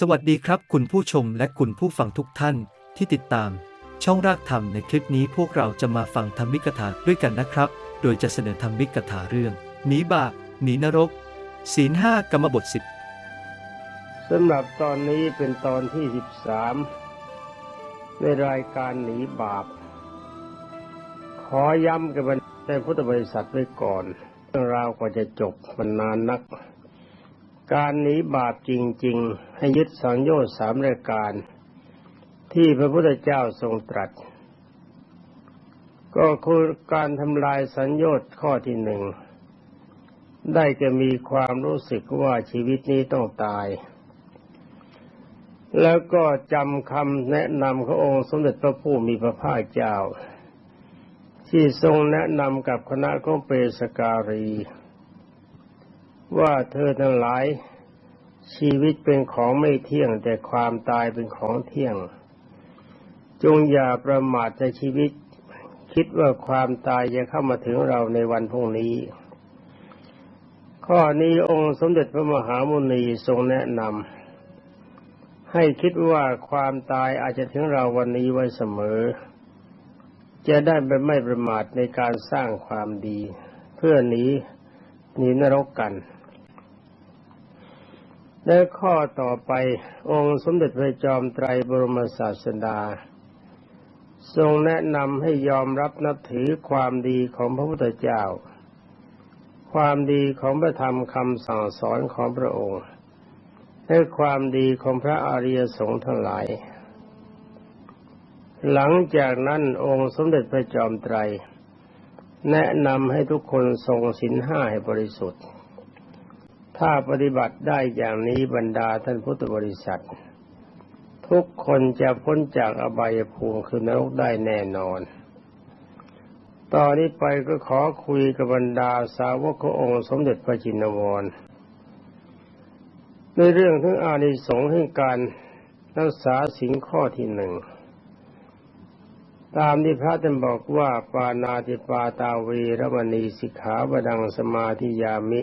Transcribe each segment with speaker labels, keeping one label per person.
Speaker 1: สวัสดีครับคุณผู้ชมและคุณผู้ฟังทุกท่านที่ติดตาม ช่องรากธรรมในคลิปนี้พวกเราจะมาฟังธรรมิกถาด้วยกันนะครับ โดยจะเสนอธรรมิกถาเรื่องหนีบาปหนีนรก ศีลห้ากรรมบทสิบ
Speaker 2: สำหรับตอนนี้เป็นตอนที่13ในรายการหนีบาป ขอย้ำกับในพุทธบริษัทไว้ก่อนเรื่องราวกว่าจะจบมันนานนัก การหนีบาปจริง ๆ ให้ยึดสังโยชน์สามรายการ ที่พระพุทธเจ้าทรงตรัส ก็คือการทำลายสัญญชน์ข้อที่หนึ่งได้จะมีความรู้สึกว่าชีวิตนี้ต้องตาย แล้วก็จำคำแนะนำขององค์สมเด็จพระผู้มีพระภาคเจ้า ที่ทรงแนะนำกับคณะของเปสการี ว่าเธอทั้งหลาย ชีวิตเป็นของไม่เที่ยง แต่ความตายเป็นของเที่ยง จงอย่าประมาทในชีวิต คิดว่าความตายจะเข้ามาถึงเราในวันพรุ่งนี้ ข้อนี้องค์สมเด็จพระมหามุนีทรงแนะนำให้คิดว่าความตายอาจจะถึงเราวันนี้ไว้เสมอ จะได้ไม่ประมาทในการสร้างความดี เพื่อหนีหนีนรกกัน และข้อต่อไปองค์สมเด็จพระจอมไตรบรมศาสดา ทรงแนะนำให้ยอมรับนับถือความดีของพระพุทธเจ้า ความดีของพระธรรมคำสั่งสอนของพระองค์และความดีของพระอริยสงฆ์ทั้งหลาย หลังจากนั้นองค์สมเด็จพระจอมไตร แนะนำให้ทุกคนทรงศีลห้าให้บริสุทธิ์ ถ้าปฏิบัติได้อย่างนี้บรรดาท่านพุทธบริษัท ทุกคนจะพ้นจากอบายภูมิคือนรกได้แน่นอน ตอนนี้ไปก็ขอคุยกับบรรดาสาวกขององค์สมเด็จพระจินวร ในเรื่องทั้งอานิสงส์แห่งการรักษาสิ่งข้อที่หนึ่งตามที่พระท่านบอกว่าปานาติปาตาวีรมณีสิกขาบดังสมาธิยามิ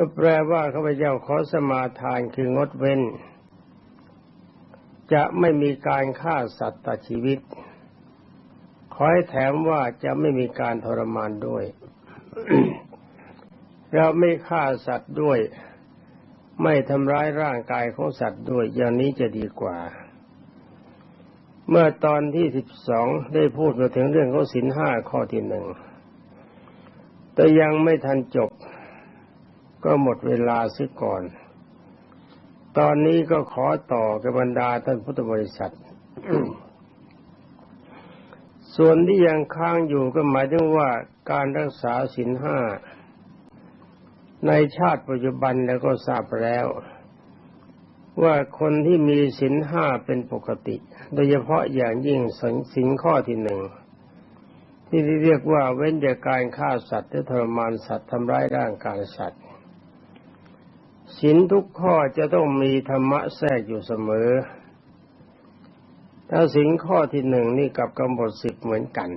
Speaker 2: ก็แปลว่าข้าพเจ้าขอสมาทานคืองดเว้น จะไม่มีการฆ่าสัตว์ตัดชีวิต ขอให้แถมว่าจะไม่มีการทรมานด้วย เราไม่ฆ่าสัตว์ด้วย ไม่ทำร้ายร่างกายของสัตว์ด้วย อย่างนี้จะดีกว่า เมื่อตอนที่สิบสองได้พูดมาถึงเรื่องของสินห้าข้อที่หนึ่งแต่ยังไม่ทันจบ ก็หมดเวลาซิก่อน ตอนนี้ก็ขอต่อกับบรรดาท่านพุทธบริษัท ส่วนที่ยังค้างอยู่ก็หมายถึงว่าการรักษาศีลห้า ในชาติปัจจุบันแล้วก็ทราบแล้ว ว่าคนที่มีศีลห้าเป็นปกติ โดยเฉพาะอย่างยิ่งศีลข้อที่หนึ่งที่เรียกว่าเว้นจากการฆ่าสัตว์หรือทรมานสัตว์ทำร้ายร่างกายสัตว์ ศีลทุกข้อจะต้องมีธรรมะแทรกอยู่เสมอ ถ้าศีลข้อที่หนึ่งนี่กับกำหนดสิบเหมือนกัน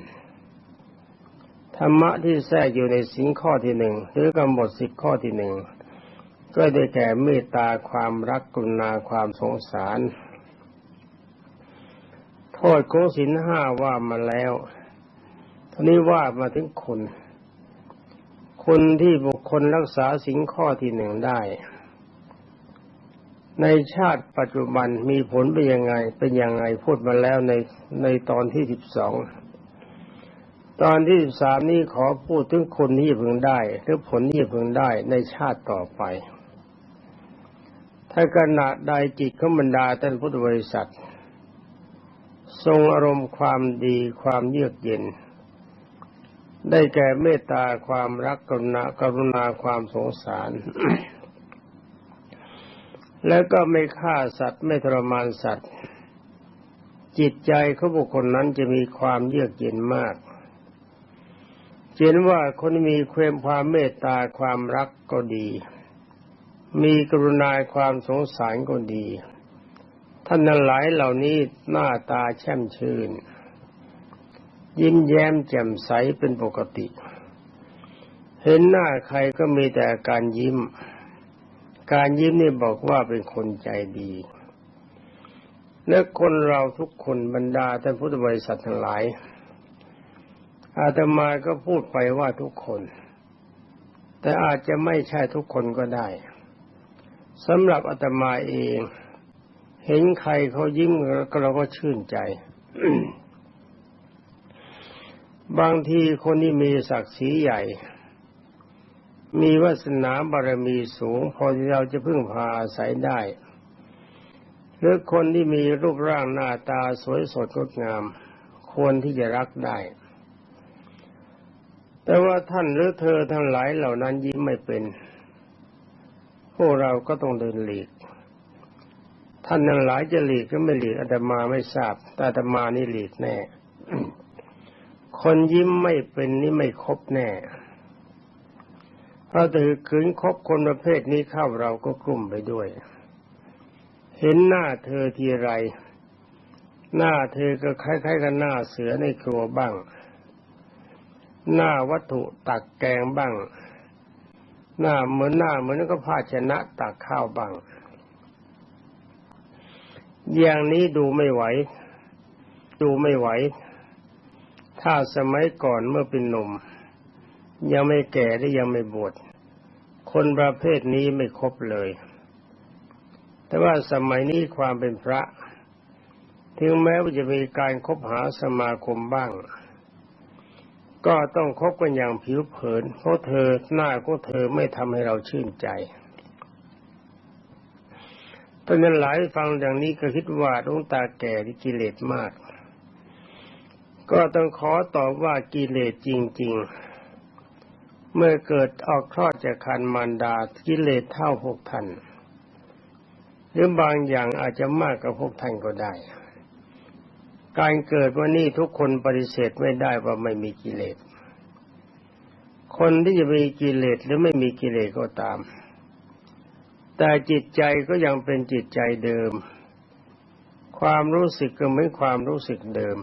Speaker 2: ธรรมะที่แทรกอยู่ในศีลข้อที่หนึ่งหรือกำหนดสิบข้อที่หนึ่งก็ได้แก่เมตตาความรักกุณาความสงสาร โทษของศีลห้าว่ามาแล้วทีนี้ว่ามาถึงคุณคนที่บุคคลรักษาสิ่งข้อที่หนึ่งได้ ในชาติปัจจุบันมีผลเป็นยังไง เป็นยังไงพูดมาแล้วในในตอนที่สิบสองตอนที่สิบสามนี้ขอพูดถึงคนที่พึงได้ หรือผลที่พึงได้ในชาติต่อไป ถ้าขณะใดจิตของบรรดาท่านพุทธบริษัท ทรงอารมณ์ความดีความเยือกเย็น ได้แก่เมตตาความรักกรุณากรุณาความสงสาร แล้วก็ไม่ฆ่าสัตว์ไม่ทรมานสัตว์ จิตใจเของบุคคลนั้นจะมีความเยือกเย็นมากเห็นว่าคนมีความความเมตตาความรักก็ดี มีกรุณาความสงสารก็ดี ท่านนั้นหลายเหล่านี้หน้าตาแช่มชื่น ยิ้มแย้มแจ่มใสเป็นปกติ เห็นหน้าใครก็มีแต่การยิ้ม การยิ้มนี่บอกว่าเป็นคนใจดี และคนเราทุกคนบรรดาท่านพุทธบริษัททั้งหลาย อาตมาก็พูดไปว่าทุกคน แต่อาจจะไม่ใช่ทุกคนก็ได้สำหรับอาตมาเอง เห็นใครเขายิ้มเราก็ชื่นใจบางทีคนที่มีศักดิ์ศรีใหญ่ มีวาสนาบารมีสูง พอที่เราจะพึ่งพาอาศัยได้ หรือคนที่มีรูปร่างหน้าตาสวยสดงดงาม ควรที่จะรักได้ แต่ว่าท่านหรือเธอทั้งหลายเหล่านั้นยิ้มไม่เป็น พวกเราก็ต้องเดินหลีก ท่านทั้งหลายจะหลีกก็ไม่หลีกอาตมาไม่ทราบ แต่อาตมานี่หลีกแน่ คนยิ้มไม่เป็นนี่ไม่ครบแน่ เพราะถือขืนคบคนประเภทนี้เข้าเราก็กลุ่มไปด้วย เห็นหน้าเธอทีไร หน้าเธอก็คล้ายๆกับหน้าเสือในครัวบ้าง หน้าวัตถุตักแกงบ้าง หน้าเหมือนหน้าเหมือนก็ภาชนะตักข้าวบ้าง อย่างนี้ดูไม่ไหว ดูไม่ไหว ถ้าสมัยก่อนเมื่อเป็นหนุ่ม ยังไม่แก่และยังไม่บวชคนประเภทนี้ไม่ครบเลย แต่ว่าสมัยนี้ความเป็นพระ ถึงแม้ว่าจะมีการคบหาสมาคมบ้าง ก็ต้องคบกันอย่างผิวเผิน เพราะเธอหน้าของเธอไม่ทำให้เราชื่นใจตอนนั้นหลายฟังอย่างนี้ก็คิดว่าดวงตาแก่ที่กิเลสมาก ก็ต้องขอตอบว่ากิเลสจริง ๆ เมื่อเกิดออกคลอดจากคันมารดากิเลสเท่าพวกท่านหรือบางอย่างอาจจะมากกว่าพวกท่านก็ได้ การเกิดวันนี้ทุกคนปฏิเสธไม่ได้ว่าไม่มีกิเลส คนที่จะมีกิเลสหรือไม่มีกิเลสก็ตาม แต่จิตใจก็ยังเป็นจิตใจเดิม ความรู้สึกก็เหมือนความรู้สึกเดิม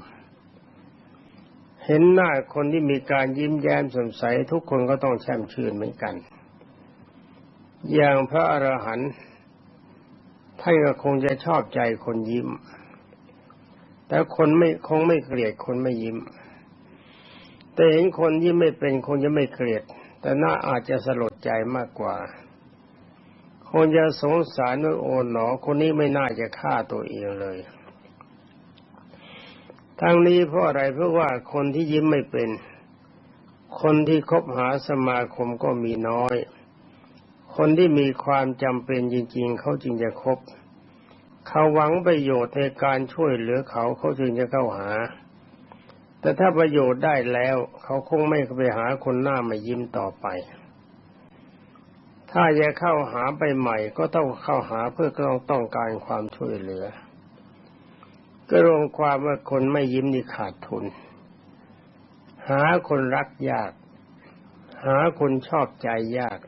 Speaker 2: เห็นหน้าคนที่มีการยิ้มแย้มสดใสทุกคนก็ต้องแช่มชื่นเหมือนกัน อย่างพระอรหันต์ท่านก็คงจะชอบใจคนยิ้ม แต่คนไม่คงไม่เกลียดคนไม่ยิ้ม แต่เห็นคนยิ้มไม่เป็นคงจะไม่เกลียด แต่น่าอาจจะสลดใจมากกว่า คงจะสงสารว่าโอ๋หนอคนนี้ไม่น่าจะฆ่าตัวเองเลย ทั้งนี้เพราะอะไรเพราะว่าคนที่ยิ้มไม่เป็น คนที่คบหาสมาคมก็มีน้อย คนที่มีความจำเป็นจริง ๆ เขาจึงจะคบ เขาหวังประโยชน์ในการช่วยเหลือเขาเขาจึงจะเข้าหา แต่ถ้าประโยชน์ได้แล้ว เขาคงไม่ไปหาคนหน้ามายิ้มต่อไปถ้าจะเข้าหาไปใหม่ก็ต้องเข้าหาเพื่อต้องต้องการความช่วยเหลือ ก็รวมความว่าคนไม่ยิ้มนี่ขาดทุน หาคนรักยาก หาคนชอบใจยาก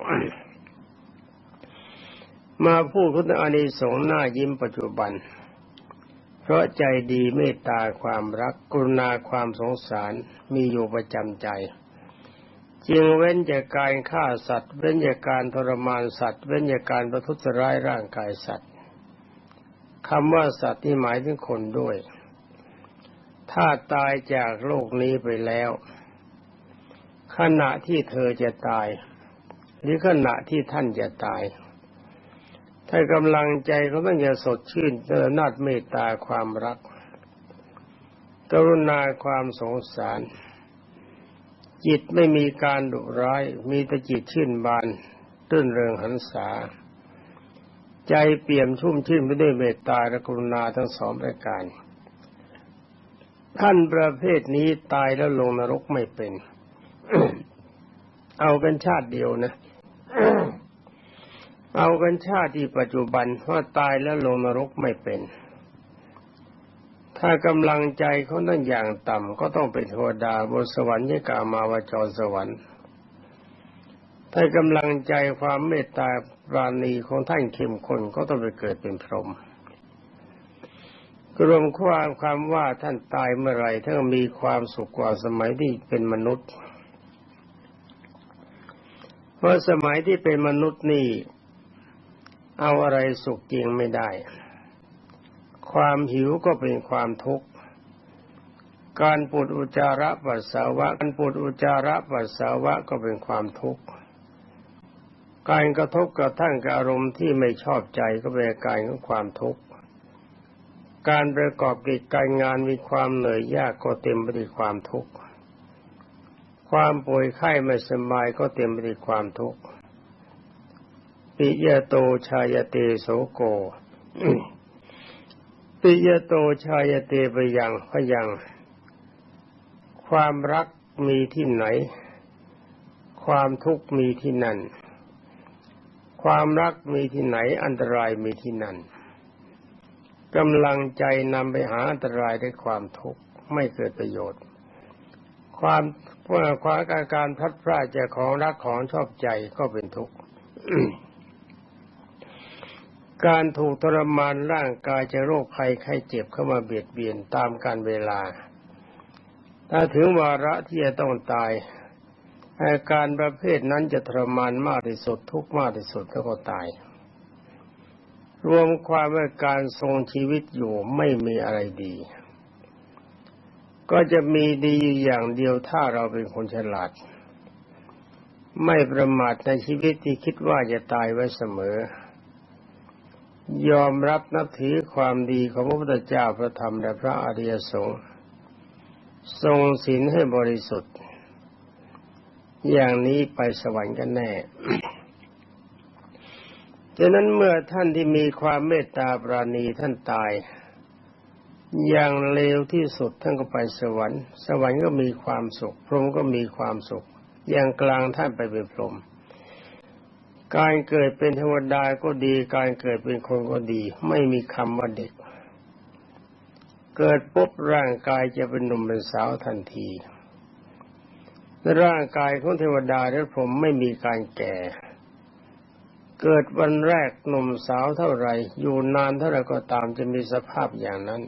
Speaker 2: มาพูดคุณอานิสงส์หน้ายิ้มปัจจุบัน เพราะใจดีเมตตาความรักกรุณาความสงสารมีอยู่ประจำใจ จึงเว้นจากการฆ่าสัตว์ เว้นจากการทรมานสัตว์ เว้นจากการประทุษร้ายร่างกายสัตว์ คำว่าสัตว์ที่หมายถึงคนด้วย ถ้าตายจากโลกนี้ไปแล้ว ขณะที่เธอจะตาย หรือขณะที่ท่านจะตาย ถ้ากำลังใจเขาต้องจะสดชื่นเจอนาดเมตตาความรัก กรุณาความสงสาร จิตไม่มีการดุร้าย มีแต่จิตชื่นบาน ตื้นเริงหันษา ใจเปี่ยมชุ่มชื่นไปด้วยเมตตาและกรุณาทั้งสองประการ ท่านประเภทนี้ตายแล้วลงนรกไม่เป็น เอากันชาติเดียวนะ เอากันชาติที่ปัจจุบันว่าตายแล้วลงนรกไม่เป็น ถ้ากำลังใจเขานั่นอย่างต่ำก็ต้องเป็นเทวดาบนสวรรค์ยกามาวจรสวรรค์ถ้ากำลังใจความเมตตา ราณีของท่านเข้มข้นก็ต้องไปเกิดเป็นพรหมรวมความความว่าท่านตายเมื่อไรท่านมีความสุขกว่าสมัยที่เป็นมนุษย์ เพราะสมัยที่เป็นมนุษย์นี่ เอาอะไรสุขจริงไม่ได้ ความหิวก็เป็นความทุกข์ การปวดอุจจาระปัสสาวะ การปวดอุจจาระปัสสาวะก็เป็นความทุกข์ การกระทบกระทั่งกับอารมณ์ที่ไม่ชอบใจก็เป็นอาการของความทุกข์การประกอบกิจการงานมีความเหนื่อยยากก็เต็มไปด้วยความทุกข์ความป่วยไข้ไม่สบายก็เต็มไปด้วยความทุกข์ปิยโตชายเตโสโก ปิยโตชายเตไปยังพยัง ความรักมีที่ไหน ความทุกข์มีที่นั่น ความรักมีที่ไหนอันตรายมีที่นั่นกำลังใจนำไปหาอันตรายด้วยความทุกข์ไม่เกิดประโยชน์ ความเมื่อความอารการพัดพรากจากของรักของชอบใจก็เป็นทุกข์การถูกทรมานร่างกายจะโรคภัยไข้เจ็บเข้ามาเบียดเบียนตามการเวลา ถ้าถึงวาระที่จะต้องตาย อาการประเภทนั้นจะทรมานมากที่สุดทุกข์มากที่สุดแล้วก็ตาย รวมความว่าการทรงชีวิตอยู่ไม่มีอะไรดี ก็จะมีดีอย่างเดียวถ้าเราเป็นคนฉลาด ไม่ประมาทในชีวิตที่คิดว่าจะตายไว้เสมอ ยอมรับนับถือความดีของพระพุทธเจ้าพระธรรมและพระอริยสงฆ์ทรงศีลให้บริสุทธิ์ อย่างนี้ไปสวรรค์กันแน่ฉะนั้นเมื่อท่านที่มีความเมตตาปราณีท่านตาย อย่างเลวที่สุดท่านก็ไปสวรรค์ สวรรค์ก็มีความสุข พรหมก็มีความสุข อย่างกลางท่านไปเป็นพรหมการเกิดเป็นเทวดาก็ดี การเกิดเป็นคนก็ดี ไม่มีคำว่าเด็ก เกิดปุ๊บร่างกายจะเป็นหนุ่มเป็นสาวทันที ร่างกายของเทวดาและพรหมไม่มีการแก่ เกิดวันแรกหนุ่มสาวเท่าไรอยู่นานเท่าไรก็ตามจะมีสภาพอย่างนั้น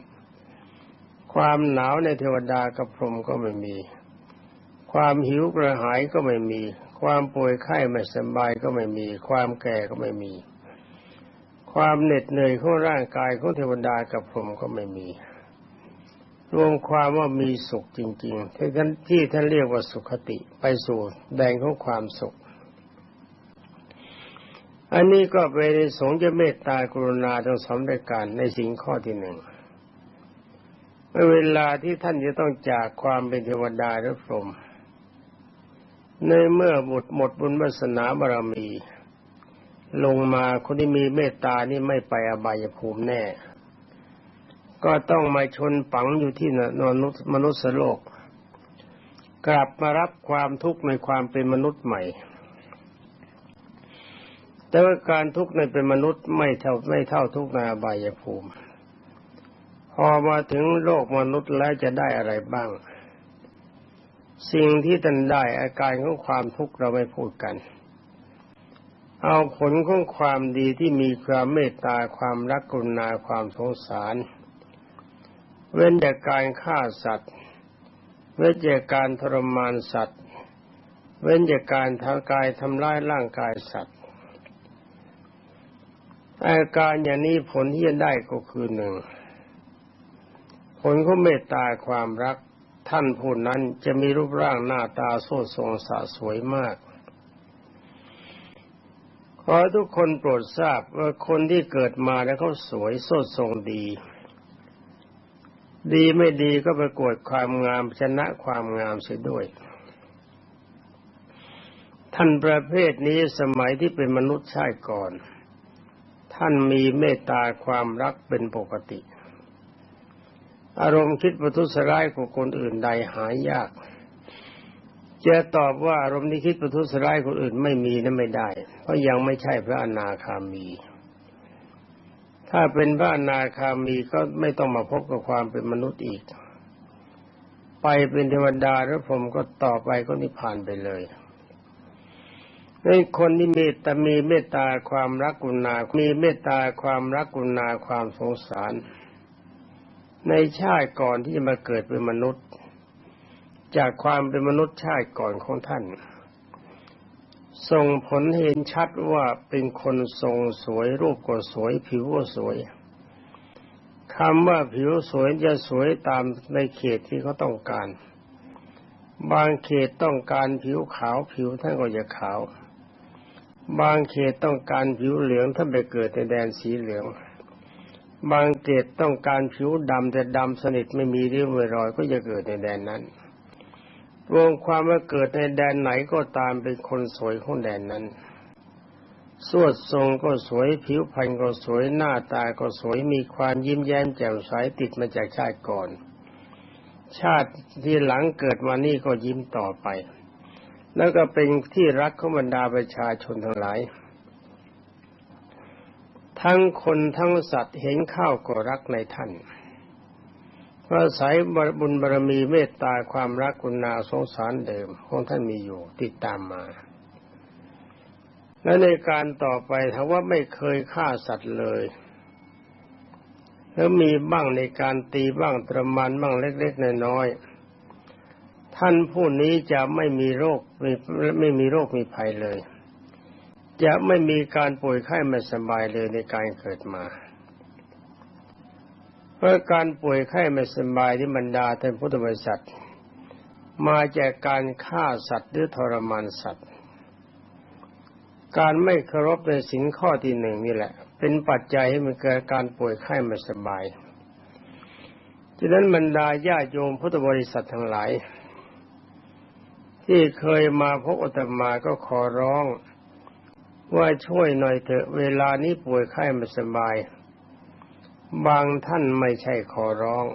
Speaker 2: ความหนาวในเทวดากับพรมก็ไม่มี ความหิวกระหายก็ไม่มี ความป่วยไข้ไม่สบายก็ไม่มี ความแก่ก็ไม่มี ความเหน็ดเหนื่อยของร่างกายของเทวดากับพรมก็ไม่มี รวมความว่ามีสุขจริงๆที่ท่านที่ท่านเรียกว่าสุขติไปสู่แดงของความสุข อันนี้ก็เป็นสงฆ์จะเมตตากรุณาทั้งสองรายการในสิ่งข้อที่หนึ่งเมื่อเวลาที่ท่านจะต้องจากความเป็นเทวดาหรือพรหมในเมื่อหมดหมดบุญวาสนาบารมี ลงมาคนที่มีเมตตานี่ไม่ไปอบายภูมิแน่ ก็ต้องมาชนฝังอยู่ที่มนุษย์มนุษย์โลก กลับมารับความทุกข์ในความเป็นมนุษย์ใหม่ แต่ว่าการทุกข์ในเป็นมนุษย์ไม่เท่าไม่เท่าทุกข์ในอบายภูมิ พอมาถึงโลกมนุษย์แล้วจะได้อะไรบ้าง สิ่งที่ท่านได้อาการของความทุกข์เราไม่พูดกันเอาผลของความดีที่มีความเมตตาความรักกรุณาความสงสาร เว้นจากการฆ่าสัตว์ เว้นจากการทรมานสัตว์ เว้นจากการทางกายทำร้ายร่างกายสัตว์อาการอย่างนี้ผลที่จะได้ก็คือหนึ่ง ผลของเมตตาความรักท่านผู้นั้นจะมีรูปร่างหน้าตาโสดทรงสะสวยมาก ขอทุกคนโปรดทราบว่าคนที่เกิดมาแล้วเขาสวยโสดทรงดี ดีไม่ดีก็ประกวดความงามชนะความงามเสียด้วย ท่านประเภทนี้สมัยที่เป็นมนุษย์ชาติก่อน ท่านมีเมตตาความรักเป็นปกติ อารมณ์คิดประทุษร้ายของคนอื่นใดหายยาก จะตอบว่าอารมณ์ที่คิดประทุษร้ายคนอื่นไม่มีนั้นไม่ได้ เพราะยังไม่ใช่พระอนาคามี ถ้าเป็นพระอนาคามีก็ไม่ต้องมาพบกับความเป็นมนุษย์อีก ไปเป็นเทวดาแล้วผมก็ต่อไปก็นิพพานไปเลยในคนที่มีแต่มีเมตตาความรักกุณา มีเมตตาความรักกุณาความสงสาร ในชาติก่อนที่จะมาเกิดเป็นมนุษย์ จากความเป็นมนุษย์ชาติก่อนของท่าน ส่งผลเห็นชัดว่าเป็นคนทรงสวยรูปก็สวยผิวก็สวยคำว่าผิวสวยจะสวยตามในเขตที่เขาต้องการ บางเขตต้องการผิวขาวผิวท่านก็จะขาว บางเขตต้องการผิวเหลืองท่านไปเกิดในแดนสีเหลือง บางเขตต้องการผิวดำแต่ดำสนิทไม่มีริ้วรอยก็จะเกิดในแดนนั้น รวมความว่าเกิดในแดนไหนก็ตามเป็นคนสวยของแดนนั้น สวดทรงก็สวยผิวพรรณก็สวยหน้าตาก็สวยมีความยิ้มแย้มแจ่มใสติดมาจากชาติก่อน ชาติที่หลังเกิดมานี่ก็ยิ้มต่อไป แล้วก็เป็นที่รักของบรรดาประชาชนทั้งหลาย ทั้งคนทั้งสัตว์เห็นข้าวก็รักในท่าน เพราะสายบุญบารมีเมตตาความรักกุณาสงสารเดิมของท่านมีอยู่ติดตามมา และในการต่อไปถ้าว่าไม่เคยฆ่าสัตว์เลยแล้วมีบ้างในการตีบ้างประมาณบ้างเล็กๆน้อยๆท่านผู้นี้จะไม่มีโรคไม่ไม่มีโรคมีภัยเลย จะไม่มีการป่วยไข้ไม่สบายเลยในการเกิดมา พราะการป่วยไข้ไม่สบายที่บรรดาท่านพุทธบริษัท มาจากการฆ่าสัตว์หรือทรมานสัตว์ การไม่เคารพในสินข้อที่หนึ่งนี่แหละ เป็นปัจจัยให้มันเกิดการป่วยไข้ไม่สบายฉะนั้นบรรดาญาโยมพุทธบริษัททั้งหลาย ที่เคยมาพบอาตมาก็ขอร้อง ว่าช่วยหน่อยเถอะเวลานี้ป่วยไข้ไม่สบาย บางท่านไม่ใช่ขอร้อง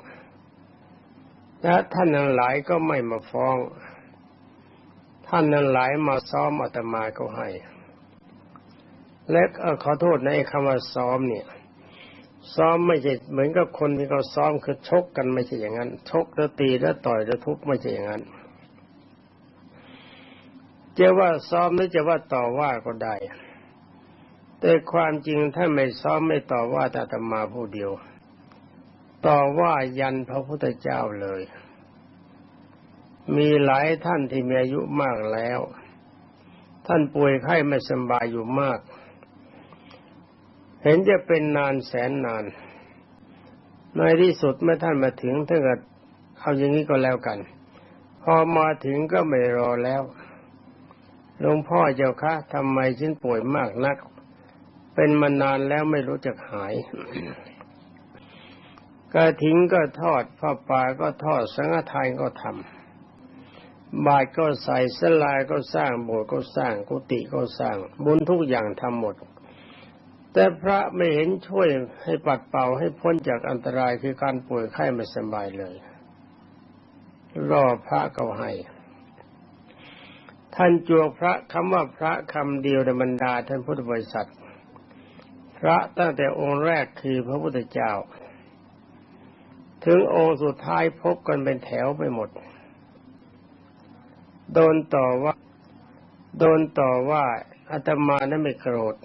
Speaker 2: และท่านนั้นหลายก็ไม่มาฟ้อง ท่านนั้นหลายมาซ้อมอาตมาก็ให้ และขอโทษในคำว่าซ้อมเนี่ย ซ้อมไม่ใช่เหมือนกับคนที่เขาซ้อมคือชกกันไม่ใช่อย่างนั้น ชกแล้วตีแล้วต่อยแล้วทุบไม่ใช่อย่างนั้นจะว่าซ้อมหรือจะว่าต่อว่าก็ได้ แต่ความจริงถ้าไม่ซ้อมไม่ต่อว่าตาตมาผู้เดียว ต่อว่ายันพระพุทธเจ้าเลย มีหลายท่านที่มีอายุมากแล้ว ท่านป่วยไข้ไม่สบายอยู่มาก เห็นจะเป็นนานแสนนาน ในที่สุดเมื่อท่านมาถึงท่านก็เอาอย่างนี้ก็แล้วกัน พอมาถึงก็ไม่รอแล้วหลวงพ่อเจ้าคะทำไมฉันป่วยมากนัก เป็นมานานแล้วไม่รู้จักหายกระถิงก็ทอดผ้าป่าก็ทอดสังฆทานก็ทำบาตรก็ใส่สลายก็สร้างโบสถ์ก็สร้างกุฏิก็สร้างบุญทุกอย่างทำหมด แต่พระไม่เห็นช่วยให้ปัดเป่าให้พ้นจากอันตรายคือการป่วยไข้ไม่สบายเลย รอพระก็ให้ท่านจวกพระคำว่าพระคำเดียวในบรรดาท่านพุทธบริษัท พระตั้งแต่องค์แรกคือพระพุทธเจ้า ถึงองค์สุดท้ายพบกันเป็นแถวไปหมด โดนต่อว่า โดนต่อว่าอาตมานั้นไม่โกรธ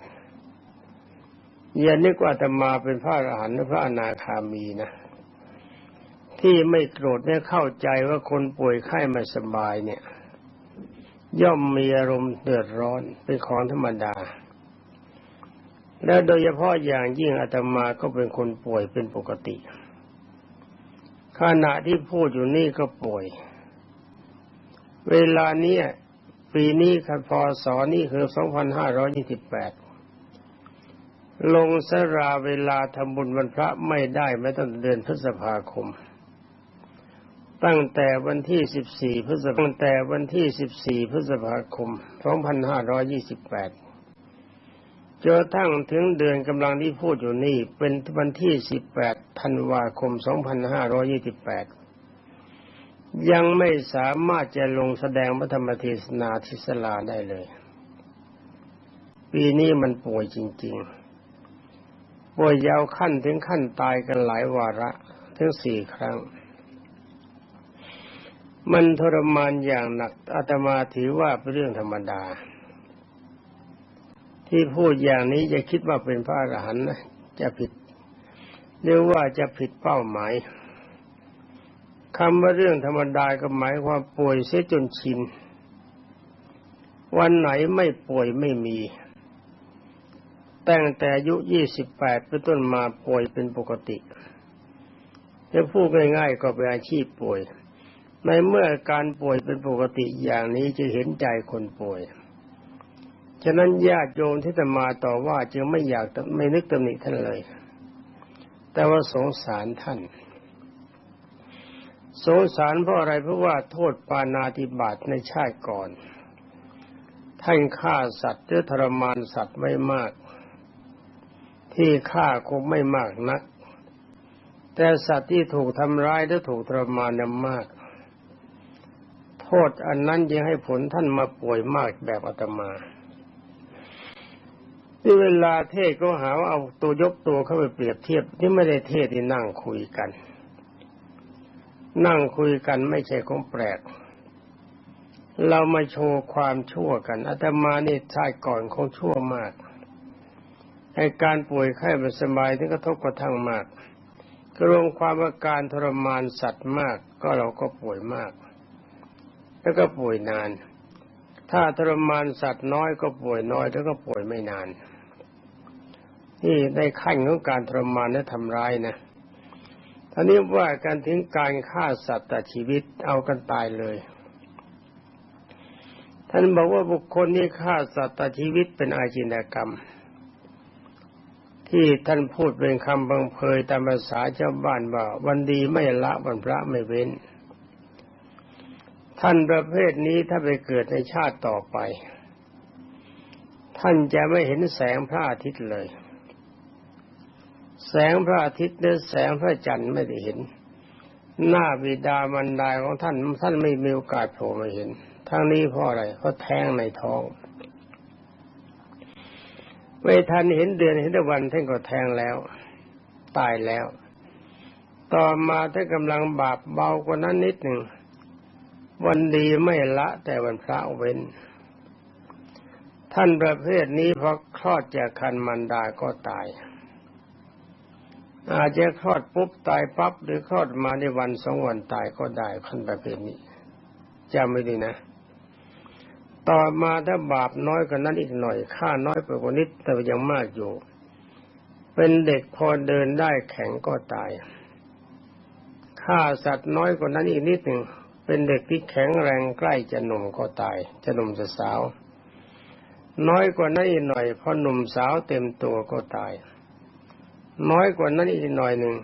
Speaker 2: อย่านึกว่าอาตมาเป็นพระอรหันต์หรือพระอนาคามีนะที่ไม่โกรธเนี่ยเข้าใจว่าคนป่วยไข้ไม่สบายเนี่ย ย่อมมีอารมณ์เดือดร้อนเป็นของธรรมดา และโดยเฉพาะอย่างยิ่งอาตมาก็เป็นคนป่วยเป็นปกติ ขณะที่พูดอยู่นี่ก็ป่วย เวลานี้ปีนี้คันพศนี่คือ 2528 ลงสราเวลาทำบุญวันพระไม่ได้แม้ตั้งเดือนพฤษภาคม ตั้งแต่วันที่ 14 พฤษภาตั้งแต่วันที่ 14 พฤษภาคม 2528 จนทั้งถึงเดือนกำลังที่พูดอยู่นี่ เป็นวันที่18ธันวาคม2528ยังไม่สามารถจะลงแสดงพระธรรมเทศนาทิศลาได้เลย ปีนี้มันป่วยจริง ๆ ป่วยยาวขั้นถึงขั้นตายกันหลายวาระถึงสี่ครั้ง มันทรมานอย่างหนักอาตมาถือว่าเป็นเรื่องธรรมดา ที่พูดอย่างนี้จะคิดว่าเป็นพระอรหันต์นะจะผิดหรือว่าจะผิดเป้าหมายคำว่าเรื่องธรรมดาก็หมายความป่วยเสียจนชิน วันไหนไม่ป่วยไม่มี ตั้งแต่อายุยี่สิบแปดเป็นต้นมาป่วยเป็นปกติจะพูดง่ายๆก็เป็นอาชีพป่วย ในเมื่อการป่วยเป็นปกติอย่างนี้จะเห็นใจคนป่วย ฉะนั้นญาติโยมที่จะมาต่อว่าจึงไม่อยากไม่นึกตำหนิท่านเลย แต่ว่าสงสารท่าน สงสารเพราะอะไรเพราะว่าโทษปานาติบาตในชาติก่อน ท่านฆ่าสัตว์หรือทรมานสัตว์ไม่มาก ที่ฆ่าคงไม่มากนัก แต่สัตว์ที่ถูกทำร้ายหรือถูกทรมานนั้นมากโทษอันนั้นยังให้ผลท่านมาป่วยมากแบบอาตมา ที่เวลาเทศก็หาว่าเอาตัวยกตัวเข้าไปเปรียบเทียบที่ไม่ได้เทศที่นั่งคุยกัน นั่งคุยกันไม่ใช่ของแปลก เรามาโชว์ความชั่วกันอาตมานี่ชาติก่อนคงชั่วมากในการป่วยไข้ไม่สบายที่กระทบกระทั่งมากกรวมความอาการทรมานสัตว์มาก ก็เราก็ป่วยมาก แล้วก็ป่วยนาน ถ้าทรมานสัตว์น้อยก็ป่วยน้อยแล้วก็ป่วยไม่นาน นี่ในขั้นของการทรมานและทำร้ายนะท่านี้ว่าการถึงการฆ่าสัตว์ตัดชีวิตเอากันตายเลย ท่านบอกว่าบุคคลนี้ฆ่าสัตว์ตัดชีวิตเป็นอาชินกรรม ที่ท่านพูดเป็นคำบังเพยตามภาษาชาวบ้านว่าวันดีไม่ละวันพระไม่เว้น ท่านประเภทนี้ถ้าไปเกิดในชาติต่อไป ท่านจะไม่เห็นแสงพระอาทิตย์เลย แสงพระอาทิตย์หรือแสงพระจันทร์ไม่ได้เห็น หน้าบิดามันดาของท่านท่านไม่มีโอกาสโผล่มาเห็น ทั้งนี้เพราะอะไรเพราะแท้งในท้องไม่ทันเห็นเดือนเห็นวันท่านก็แทงแล้ว ตายแล้ว ต่อมาท่านกำลังบาปเบากว่านั้นนิดหนึ่ง วันดีไม่ละแต่วันพระเว้น ท่านประเภทนี้พอคลอดจากคันมันดาก็ตาย อาจจะคลอดปุ๊บตายปั๊บหรือคลอดมาในวันสองวันตายก็ได้ท่านประเภทนี้จำไม่ดีนะ ต่อมาถ้าบาปน้อยกว่านั้นอีกหน่อยค่าน้อยไปกว่านิดแต่ยังมากอยู่ เป็นเด็กพอเดินได้แข็งก็ตายฆ่าสัตว์น้อยกว่านั้นอีกนิดหนึ่งเป็นเด็กที่แข็งแรงใกล้จะหนุ่มก็ตาย จะหนุ่มจะสาว น้อยกว่านั้นอีกหน่อยพอหนุ่มสาวเต็มตัวก็ตาย น้อยกว่านั้นอีกหน่อยหนึ่ง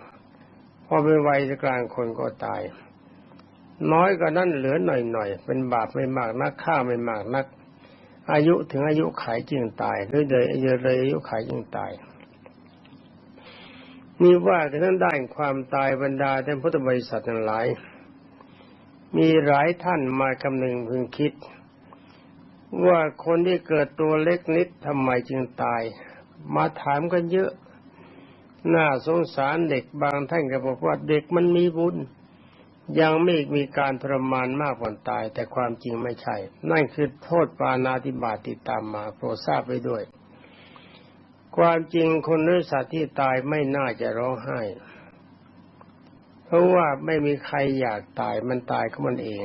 Speaker 2: พอเป็นวัยกลางคนก็ตาย น้อยกว่านั้นเหลือหน่อยๆเป็นบาปไม่มากนักฆ่าไม่มากนัก อายุถึงอายุไขจึงตายหรือเลยอายุเลยอายุไขจึงตายมีว่ากันทั้งด้านความตายบรรดาท่านพุทธบริษัททั้งหลาย มีหลายท่านมากำหนึ่งพึงคิด ว่าคนที่เกิดตัวเล็กนิดทำไมจึงตาย มาถามกันเยอะ น่าสงสารเด็กบางท่านก็บอกว่าเด็กมันมีบุญ ยังไม่มีการทรมานมากกว่าตาย แต่ความจริงไม่ใช่ นั่นคือโทษปานาติบาติดตามมาโปรดทราบไว้ด้วย ความจริงคนหรือสัตว์ที่ตายไม่น่าจะร้องไห้ เพราะว่าไม่มีใครอยากตายมันตายของมันเอง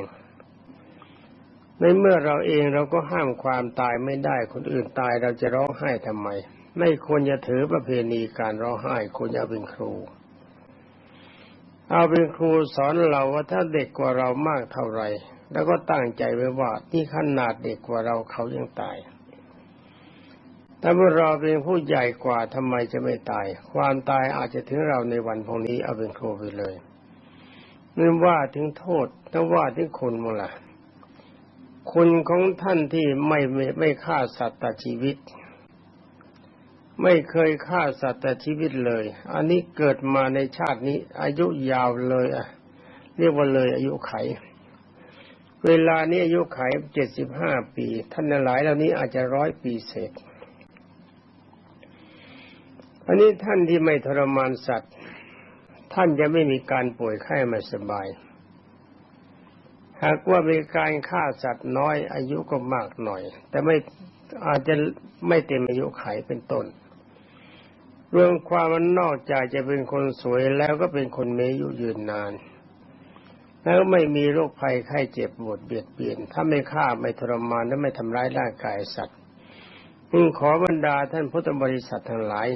Speaker 2: ในเมื่อเราเองเราก็ห้ามความตายไม่ได้คนอื่นตายเราจะร้องไห้ทำไม ไม่ควรจะถือประเพณีการร้องไห้ควรจะเป็นครู เอาเป็นครูสอนเราว่าถ้าเด็กกว่าเรามากเท่าไรแล้วก็ตั้งใจไว้ว่าที่ขนาดเด็กกว่าเราเขายังตายแต่เมื่อเราเป็นผู้ใหญ่กว่าทำไมจะไม่ตาย ความตายอาจจะถึงเราในวันพรุ่งนี้เอาเป็นครูไปเลยนี่ว่าถึงโทษถ้าว่าถึงคุณมั้งล่ะคุณของท่านที่ไม่ไม่ไม่ฆ่าสัตว์ตัดชีวิต ไม่เคยฆ่าสัตว์แตัดชีวิตเลย อันนี้เกิดมาในชาตินี้ อายุยาวเลยอะ เรียกว่าเลยอายุไข เวลานี้อายุไขเจ็ดสิบห้าปี ท่านหลายเหล่านี้อาจจะร้อยปีเศษ อันนี้ท่านที่ไม่ทรมานสัตว์ ท่านจะไม่มีการป่วยไข้ม่สบาย หากว่ามีการฆ่าสัตว์น้อย อายุก็มากหน่อย แต่ไม่อาจจะไม่เต็มอายุไขเป็นต้น รื่องความมันนอกจากจะเป็นคนสวยแล้วก็เป็นคนมีอายุยืนนาน แล้วไม่มีโรคภัยไข้เจ็บปวดเบียดเบียน ถ้าไม่ฆ่าไม่ทรมานและไม่ทำร้ายร่างกายสัตว์จึงขอบรรดาท่านพุทธบริษัททั้งหลาย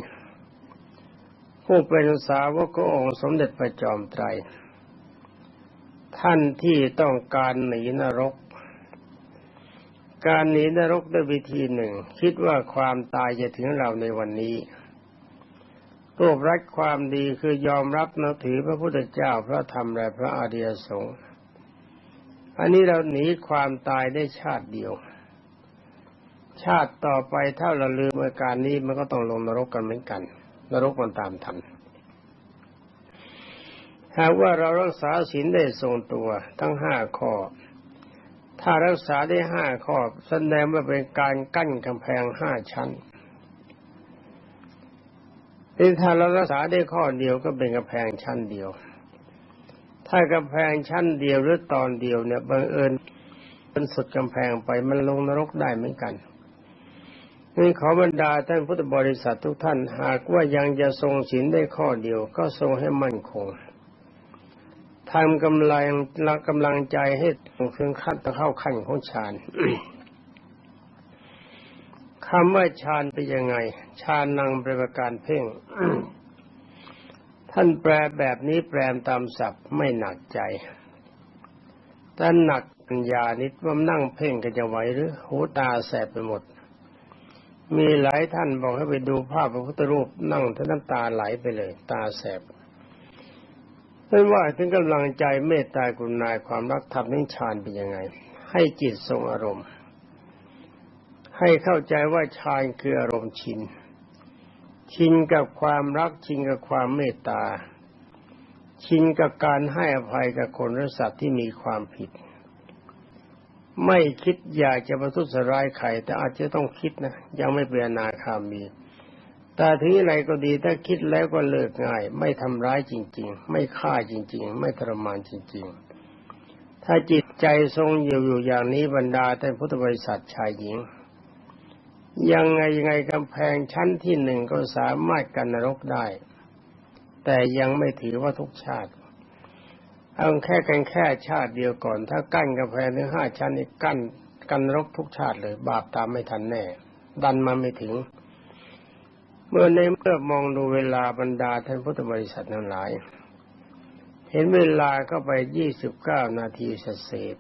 Speaker 2: ผู้เป็นสาวกองค์สมเด็จพระจอมไตร ท่านที่ต้องการหนีนรกการหนีนรกด้วยวิธีหนึ่ง คิดว่าความตายจะถึงเราในวันนี้ รวบรัดความดีคือยอมรับนับถือพระพุทธเจ้าพระธรรมและพระอริยสงฆ์อันนี้เราหนีความตายได้ชาติเดียว ชาติต่อไปถ้าเราลืมเมื่อการนี้มันก็ต้องลงนรกกันเหมือนกัน นรกมันตามทันหากว่าเรารักษาศีลได้ทรงตัวทั้งห้าข้อ ถ้ารักษาได้ห้าข้อแสดงว่าเป็นการกั้นกำแพงห้าชั้น นี่ถ้าเรารักษาได้ข้อเดียวก็เป็นกำแพงชั้นเดียว ถ้ากำแพงชั้นเดียวหรือตอนเดียวเนี่ยบังเอิญเป็นสุดกำแพงไปมันลงนรกได้เหมือนกันนี่ขอบรรดาท่านพุทธบริษัททุกท่านหากว่ายังจะทรงศีลได้ข้อเดียว ก็ทรงให้มั่นคงทำกำลังละกำลังใจให้ถึงขั้นต้งเข้าขั้นของฌาน คำว่าฌานเป็นยังไงฌานนังเป็นประการเพ่ง ท่านแปลแบบนี้แปลตามศัพท์ไม่หนักใจ แต่หนักปัญญานิดว่านั่งเพ่งก็จะไหวหรือหูตาแสบไปหมด มีหลายท่านบอกให้ไปดูภาพพระพุทธรูปนั่งท่าน้ำตาไหลไปเลย ตาแสบไม่ว่าถึงกำลังใจเมตตากรุณาความรักธรรมนิฌานเป็นยังไง ให้จิตทรงอารมณ์ ให้เข้าใจว่าฌานคืออารมณ์ชิน ชินกับความรักชินกับความเมตตา ชินกับการให้อภัยกับคนและสัตว์ที่มีความผิด ไม่คิดอยากจะประทุษร้ายใครแต่อาจจะต้องคิดนะ ยังไม่เป็นอนาคามีแต่ถึงอะไรก็ดีถ้าคิดแล้วก็เลิกง่าย ไม่ทำร้ายจริง ๆ ไม่ฆ่าจริง ๆ ไม่ทรมานจริง ๆ ถ้าจิตใจทรงอยู่อยู่อย่างนี้บรรดาท่พุทธบริษัทชายหญิง ยังไงยังไงกำแพงชั้นที่หนึ่งก็สามารถกันนรกได้ แต่ยังไม่ถือว่าทุกชาติ เอาแค่กันแค่ชาติเดียวก่อน ถ้ากั้นกำแพงถึงห้าชั้นนี่กั้นกันรกทุกชาติเลย บาปตามไม่ทันแน่ ดันมาไม่ถึง เมื่อในเมื่อมองดูเวลาบรรดาท่านพุทธบริษัททั้งหลาย เห็นเวลาเข้าไปยี่สิบเก้านาทีเศษ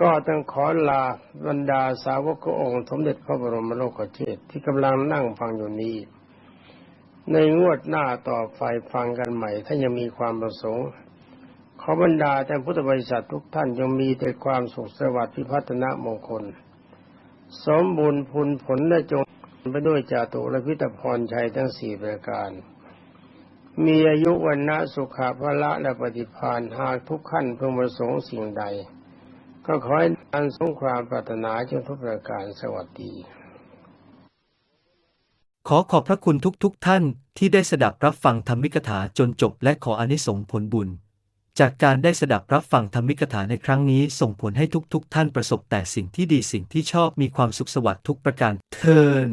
Speaker 2: ก็ต้องขอลาบรรดาสาวกององค์ สมเด็จพระบรมโลกเชษที่กำลังนั่งฟังอยู่นี้ ในงวดหน้าต่อไปฟังกันใหม่ ถ้ายังมีความประสงค์ ขอบรรดาท่านพุทธบริษัททุกท่านจงมีแต่ความสุขสวัสดิ์พิพัฒนมงคล สมบูรณ์ผลผลและจงไปด้วยจาตุและพิตรพรชัยทั้งสี่ประการ มีอายุวันนะสุขภาละและปฏิภาณหากทุกขั้นเพื่อประสงค์สิ่งใด ก็ขอให้อันสงความปรารถนาจงทุกประการสวัสดี
Speaker 1: ขอขอบพระคุณทุกๆทท่านที่ได้สดับรับฟังธรรมิกถาจนจบและขออนิสงผลบุญ จากการได้สดับรับฟังธรรมิกถาในครั้งนี้ส่งผลให้ทุกๆทท่านประสบแต่สิ่งที่ดีสิ่งที่ชอบมีความสุขสวัสดิ์ทุกประการเทิน